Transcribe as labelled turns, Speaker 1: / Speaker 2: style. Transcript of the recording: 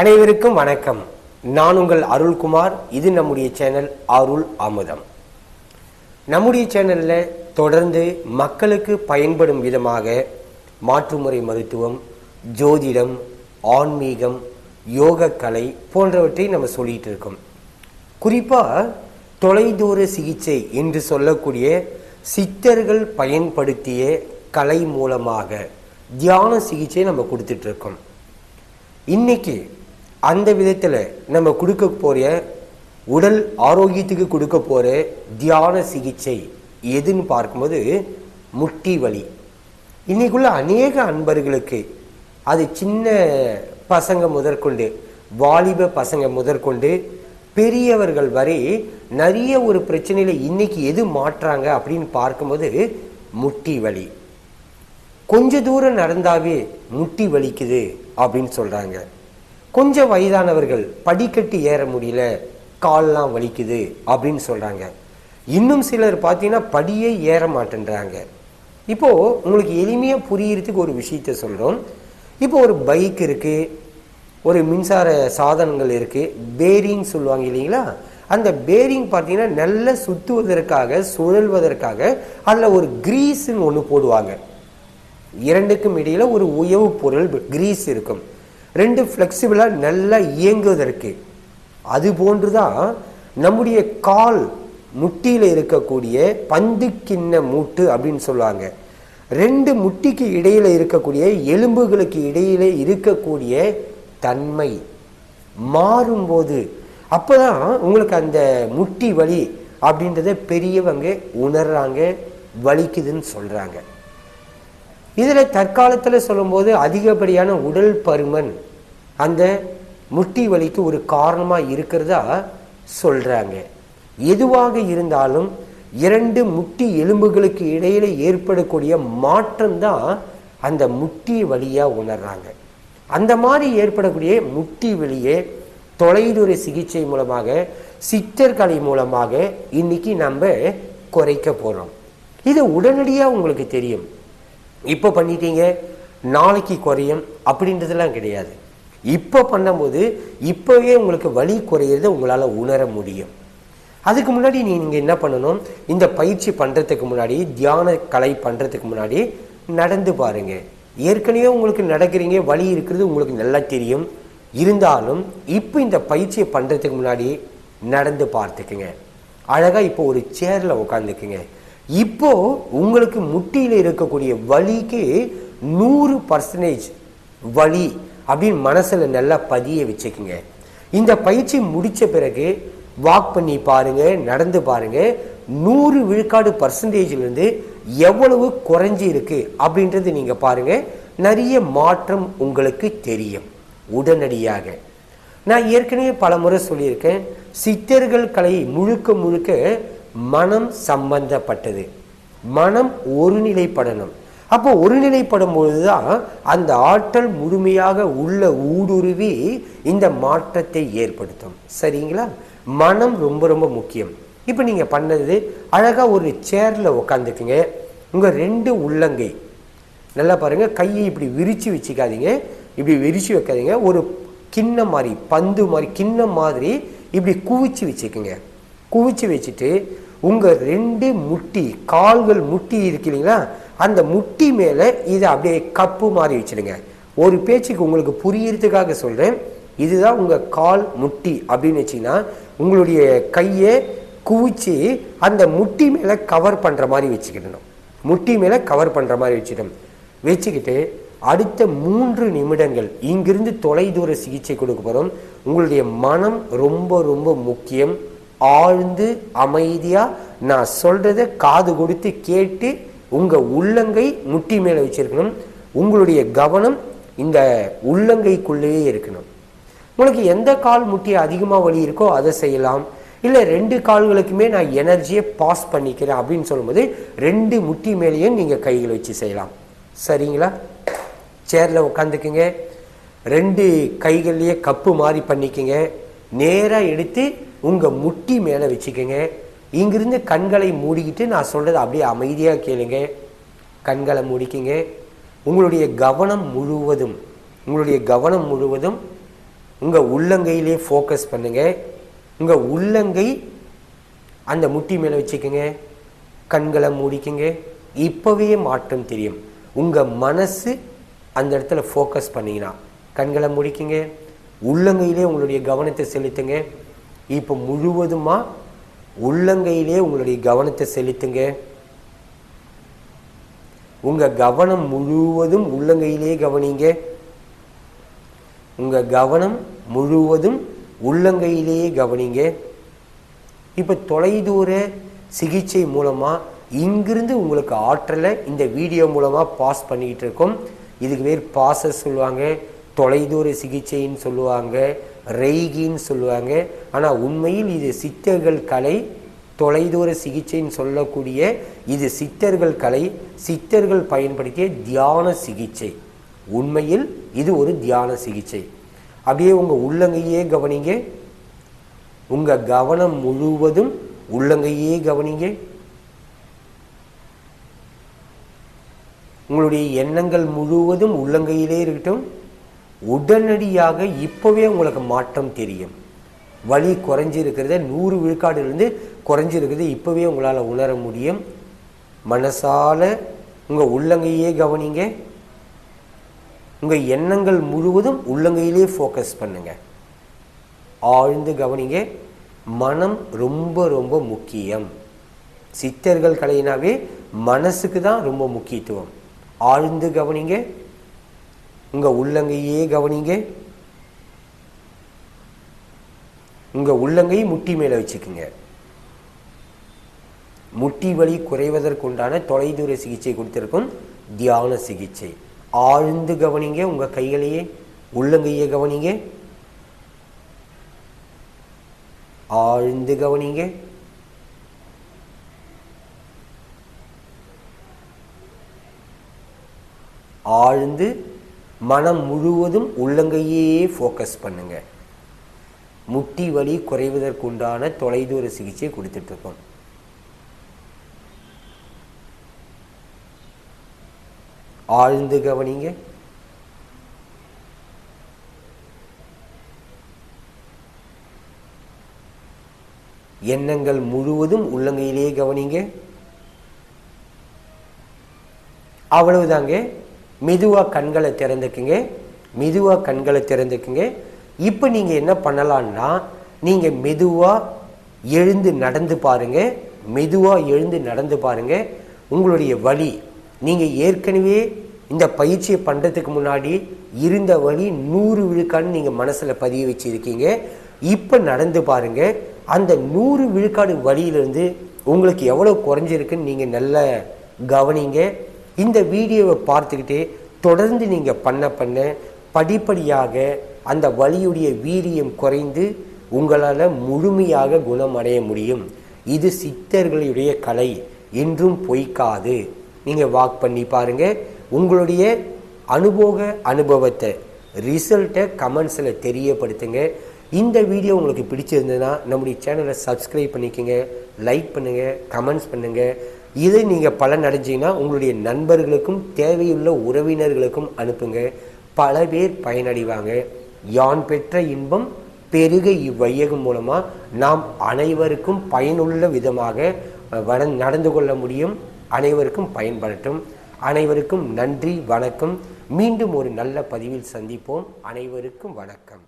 Speaker 1: அனைவருக்கும் வணக்கம். நான் உங்கள் அருள்குமார். இது நம்முடைய சேனல் அருள் அமுதம். நம்முடைய சேனலில் தொடர்ந்து மக்களுக்கு பயன்படும் விதமாக மாற்றுமுறை மருத்துவம் ஜோதிடம் ஆன்மீகம் யோகக்கலை போன்றவற்றை நம்ம சொல்லிட்டு இருக்கோம். குறிப்பாக தொலைதூர சிகிச்சை என்று சொல்லக்கூடிய சித்தர்கள் பயன்படுத்திய கலை மூலமாக தியான சிகிச்சை நம்ம கொடுத்துட்ருக்கோம் இன்னைக்கு அந்த விதத்தில் நம்ம கொடுக்க போகிற உடல் ஆரோக்கியத்துக்கு கொடுக்க போகிற தியான சிகிச்சை எதுன்னு பார்க்கும்போது முட்டி வலி. இன்றைக்குள்ள அநேக அன்பர்களுக்கு அது சின்ன பசங்க முதற்கொண்டு வாலிப பசங்க முதற்கொண்டு பெரியவர்கள் வரை நிறைய ஒரு பிரச்சனையில் இன்னைக்கு எது மாற்றாங்க அப்படின்னு பார்க்கும்போது முட்டி வலி. கொஞ்ச தூரம் நடந்தாவே முட்டி வலிக்குது அப்படின்னு சொல்கிறாங்க கொஞ்சம் வயதானவர்கள் படிக்கட்டு ஏற முடியல கால்லாம் வலிக்குது அப்படின்னு சொல்கிறாங்க இன்னும் சிலர் பார்த்தீங்கன்னா படியே ஏற மாட்டேன்றாங்க. இப்போது உங்களுக்கு எளிமையாக புரியறதுக்கு ஒரு விஷயத்த சொல்கிறோம் இப்போ ஒரு பைக் இருக்குது ஒரு மின்சார சாதனங்கள் இருக்குது பேரிங் சொல்லுவாங்க இல்லைங்களா? அந்த பேரிங் பார்த்தீங்கன்னா நல்லா சுற்றுவதற்காக சுழல்வதற்காக அதில் ஒரு கிரீஸ்ன்னு ஒன்று போடுவாங்க. இரண்டுக்கும் இடையில் ஒரு உயவு பொருள் கிரீஸ் இருக்கும். ரெண்டு ஃப்ளெக்சிபிளாக நல்லா இயங்குவதற்கு. அது போன்றுதான் நம்முடைய கால் முட்டியில் இருக்கக்கூடிய பந்து கிண்ண மூட்டு அப்படின்னு சொல்லுவாங்க. ரெண்டு முட்டிக்கு இடையில் இருக்கக்கூடிய எலும்புகளுக்கு இடையிலே இருக்கக்கூடிய தன்மை மாறும்போது அப்பதான் உங்களுக்கு அந்த முட்டி வலி அப்படின்றத பெரியவங்க உணர்றாங்க வலிக்குதுன்னு சொல்கிறாங்க இதில் தற்காலத்தில் சொல்லும்போது அதிகப்படியான உடல் பருமன் அந்த முட்டி வலிக்கு ஒரு காரணமாக இருக்கிறதா சொல்கிறாங்க எதுவாக இருந்தாலும் இரண்டு முட்டி எலும்புகளுக்கு இடையில் ஏற்படக்கூடிய மாற்றம் தான் அந்த முட்டி வழியாக உணர்றாங்க. அந்த மாதிரி ஏற்படக்கூடிய முட்டி வலியை தொலைதூர சிகிச்சை மூலமாக சித்தர்கலை மூலமாக இன்னைக்கு நம்ம குறைக்க போகிறோம் இது உடனடியாக உங்களுக்கு தெரியும். இப்போ பண்ணிட்டீங்க நாளைக்கு குறையும் அப்படின்றதெல்லாம் கிடையாது. இப்போ பண்ணும்போது இப்போவே உங்களுக்கு வலி குறையிறத உங்களால் உணர முடியும். அதுக்கு முன்னாடி நீங்கள் என்ன பண்ணணும்? இந்த பயிற்சி பண்ணுறதுக்கு முன்னாடி தியான கலை பண்ணுறதுக்கு முன்னாடி நடந்து பாருங்க. ஏற்கனவே உங்களுக்கு நடக்கிறீங்க வழி இருக்கிறது உங்களுக்கு நல்லா தெரியும். இருந்தாலும் இப்போ இந்த பயிற்சியை பண்ணுறதுக்கு முன்னாடி நடந்து பார்த்துக்குங்க. அழகாக இப்போ ஒரு சேரில் உட்காந்துக்குங்க இப்போ உங்களுக்கு முட்டியில் இருக்கக்கூடிய வலிக்கு நூறு பர்சன்டேஜ் வலி அப்படின்னு மனசில் நல்லா பதிய வச்சுக்குங்க. இந்த பயிற்சி முடித்த பிறகு வாக் பண்ணி பாருங்க நடந்து பாருங்கள் நூறு விழுக்காடு பர்சன்டேஜ்லேருந்து எவ்வளவு குறைஞ்சி இருக்கு அப்படின்றது நீங்கள் பாருங்கள் நிறைய மாற்றம் உங்களுக்கு தெரியும். உடனடியாக. நான் ஏற்கனவே பல முறை சொல்லியிருக்கேன். சித்தர்கள் கலை முழுக்க முழுக்க மனம் சம்பந்தப்பட்டது. மனம் ஒருநிலைப்படணும். அப்போ ஒருநிலைப்படும் பொழுதுதான் அந்த ஆற்றல் முழுமையாக உள்ள ஊடுருவி இந்த மாற்றத்தை ஏற்படுத்தும். சரிங்களா? மனம் ரொம்ப ரொம்ப முக்கியம். இப்போ நீங்கள் பண்ணது அழகாக ஒரு சேரில் உக்காந்துக்குங்க. உங்கள் ரெண்டு உள்ளங்கை. நல்லா பாருங்கள் கையை இப்படி விரித்து வச்சுக்காதீங்க. இப்படி விரித்து வைக்காதீங்க. ஒரு கிண்ணம் மாதிரி பந்து மாதிரி கிண்ணம் மாதிரி இப்படி குவிச்சு வச்சுக்கோங்க. குவிச்சு வச்சுட்டு உங்கள் ரெண்டு முட்டி கால்கள் முட்டி இருக்கு இல்லைங்களா? அந்த முட்டி மேலே இதை அப்படியே கப்பு மாதிரி வச்சிடுங்க. ஒரு பேச்சுக்கு உங்களுக்கு புரியறதுக்காக சொல்கிறேன் இதுதான் உங்கள் கால் முட்டி அப்படின்னு வச்சீங்கன்னா உங்களுடைய கையை குவிச்சு அந்த முட்டி மேலே கவர் பண்ணுற மாதிரி வச்சுக்கிடணும். முட்டி மேலே கவர் பண்ணுற மாதிரி வச்சிடணும் வச்சுக்கிட்டு அடுத்த மூன்று நிமிடங்கள் இங்கிருந்து தொலைதூர சிகிச்சை கொடுக்க போகிறோம் உங்களுடைய மனம் ரொம்ப ரொம்ப முக்கியம். ஆழ்ந்து அமைதியா நான் சொல்றத காது கொடுத்து கேட்டு உங்க உள்ளங்கை முட்டி மேல வச்சிருக்கணும். உங்களுடைய கவனம் இந்த உள்ளங்கைக்குள்ளேயே இருக்கணும். உங்களுக்கு எந்த கால் முட்டி அதிகமாக வலி இருக்கோ அதை செய்யலாம். இல்லை ரெண்டு கால்களுக்குமே நான் எனர்ஜியை பாஸ் பண்ணிக்கிறேன் அப்படின்னு சொல்லும்போது ரெண்டு முட்டி மேலேயும் நீங்கள் கைகள் வச்சு செய்யலாம். சரிங்களா? சேரில் உட்காந்துக்குங்க ரெண்டு கைகள்லேயே கப்பு மாதிரி பண்ணிக்கங்க. நேராக எடுத்து உங்கள் முட்டி மேலே வச்சுக்கோங்க. இங்கிருந்து கண்களை மூடிக்கிட்டு நான் சொல்கிறத அப்படியே அமைதியாக கேளுங்க. கண்களை மூடிக்கிங்க. உங்களுடைய கவனம் முழுவதும் உங்களுடைய கவனம் முழுவதும் உங்கள் உள்ளங்கையிலே ஃபோக்கஸ் பண்ணுங்க. உங்கள் உள்ளங்கை அந்த முட்டி மேலே வச்சுக்கோங்க. கண்களை மூடிக்குங்க. இப்போவே மாற்றம் தெரியும். உங்கள் மனசு அந்த இடத்துல ஃபோக்கஸ் பண்ணிங்கன்னா கண்களை முடிக்குங்க. உள்ளங்கையிலே உங்களுடைய கவனத்தை செலுத்துங்க. இப்போ முழுவதுமாக உள்ளங்கையிலே உங்களுடைய கவனத்தை செலுத்துங்க. உங்கள் கவனம் முழுவதும் உள்ளங்கையிலே கவனிங்க. உங்கள் கவனம் முழுவதும் உள்ளங்கையிலேயே கவனிங்க. இப்போ தொலைதூர சிகிச்சை மூலமாக இங்கிருந்து உங்களுக்கு ஆற்றலை இந்த வீடியோ மூலமாக பாஸ் பண்ணிக்கிட்டு இருக்கோம். இதுக்கு பேர் பாசஸ் சொல்லுவாங்க. தொலைதூர சிகிச்சைன்னு சொல்லுவாங்க. ரெய்கின்னு சொல்லுவாங்க. ஆனால் உண்மையில் இது சித்தர்கள் கலை தொலைதூர சிகிச்சைன்னு சொல்லக்கூடிய இது சித்தர்கள் கலை சித்தர்கள் பயன்படுத்திய தியான சிகிச்சை. உண்மையில் இது ஒரு தியான சிகிச்சை. அப்படியே உங்கள் உள்ளங்கையே கவனிங்க. உங்கள் கவனம் முழுவதும் உள்ளங்கையே கவனிங்க. உங்களுடைய எண்ணங்கள் முழுவதும் உள்ளங்கையிலே இருக்கட்டும். உடனடியாக இப்போவே உங்களுக்கு மாற்றம் தெரியும். வலி குறைஞ்சிருக்கிறத நூறு விழுக்காடுலேருந்து குறைஞ்சிருக்கிறது இப்போவே உங்களால் உணர முடியும். மனசால உங்கள் உள்ளங்கையே கவனிங்க. உங்கள் எண்ணங்கள் முழுவதும் உள்ளங்கையிலே ஃபோக்கஸ் பண்ணுங்க. ஆழ்ந்து கவனிங்க. மனம் ரொம்ப ரொம்ப முக்கியம். சித்தர்கள் கலையினாவே மனசுக்கு தான் ரொம்ப முக்கியத்துவம். ஆழ்ந்து கவனிங்க. உங்கள் உள்ளங்கையே கவனிங்க. உங்கள் உள்ளங்கை முட்டி மேலே வச்சுக்குங்க. முட்டி வலி குறைவதற்குண்டான தொலைதூர சிகிச்சை கொடுத்துருக்கும் தியான சிகிச்சை. ஆழ்ந்து கவனிங்க உங்கள் கைகளையே உள்ளங்கையே கவனிங்க. ஆழ்ந்து கவனிங்க. ஆழ்ந்து மனம் முழுவதும் உள்ளங்கையே ஃபோக்கஸ் பண்ணுங்க. முட்டி வலி குறைவதற்குண்டான தொலைதூர சிகிச்சை கொடுத்துட்டு இருக்கோம் ஆழ்ந்து கவனிங்க. எண்ணங்கள் முழுவதும் உள்ளங்கையிலேயே கவனிங்க. அவ்வளவுதாங்க. மெதுவாக கண்களை திறந்துக்குங்க. மெதுவாக கண்களை திறந்துக்குங்க. இப்போ நீங்கள் என்ன பண்ணலான்னா நீங்கள் மெதுவாக எழுந்து நடந்து பாருங்க. மெதுவாக எழுந்து நடந்து பாருங்க. உங்களுடைய வழி நீங்கள் ஏற்கனவே இந்த பயிற்சியை பண்ணுறதுக்கு முன்னாடி இருந்த வழி நூறு விழுக்காடு நீங்கள் மனசில் பதிய வச்சுருக்கீங்க. இப்போ நடந்து பாருங்க. அந்த நூறு விழுக்காடு வழியிலேருந்து உங்களுக்கு எவ்வளோ குறைஞ்சிருக்குன்னு நீங்கள் நல்லா கவனிங்க. இந்த வீடியோவை பார்த்துக்கிட்டே தொடர்ந்து நீங்கள் பண்ண பண்ண படிப்படியாக அந்த வலியுடைய வீரியம் குறைந்து உங்களால் முழுமையாக குணமடைய முடியும். இது சித்தர்களுடைய கலை. என்றும் பொய்க்காது. நீங்கள் வாக் பண்ணி பாருங்கள் உங்களுடைய அனுபவ அனுபவத்தை ரிசல்ட்டை கமெண்ட்ஸில் தெரியப்படுத்துங்க. இந்த வீடியோ உங்களுக்கு பிடிச்சிருந்ததுன்னா நம்முடைய சேனலை சப்ஸ்கிரைப் பண்ணிக்கோங்க. லைக் பண்ணுங்கள் கமெண்ட்ஸ் பண்ணுங்கள் இதை நீங்கள் பலன் அடைஞ்சிங்கன்னா உங்களுடைய நண்பர்களுக்கும் தேவையுள்ள உறவினர்களுக்கும் அனுப்புங்க. பல பேர் பயனடைவாங்க. யான் பெற்ற இன்பம் பெருக இவ்வையகம் மூலமாக நாம் அனைவருக்கும் பயனுள்ள விதமாக வட நடந்து கொள்ள முடியும். அனைவருக்கும் பயன்படட்டும். அனைவருக்கும் நன்றி வணக்கம். மீண்டும் ஒரு நல்ல பதிவில் சந்திப்போம். அனைவருக்கும் வணக்கம்.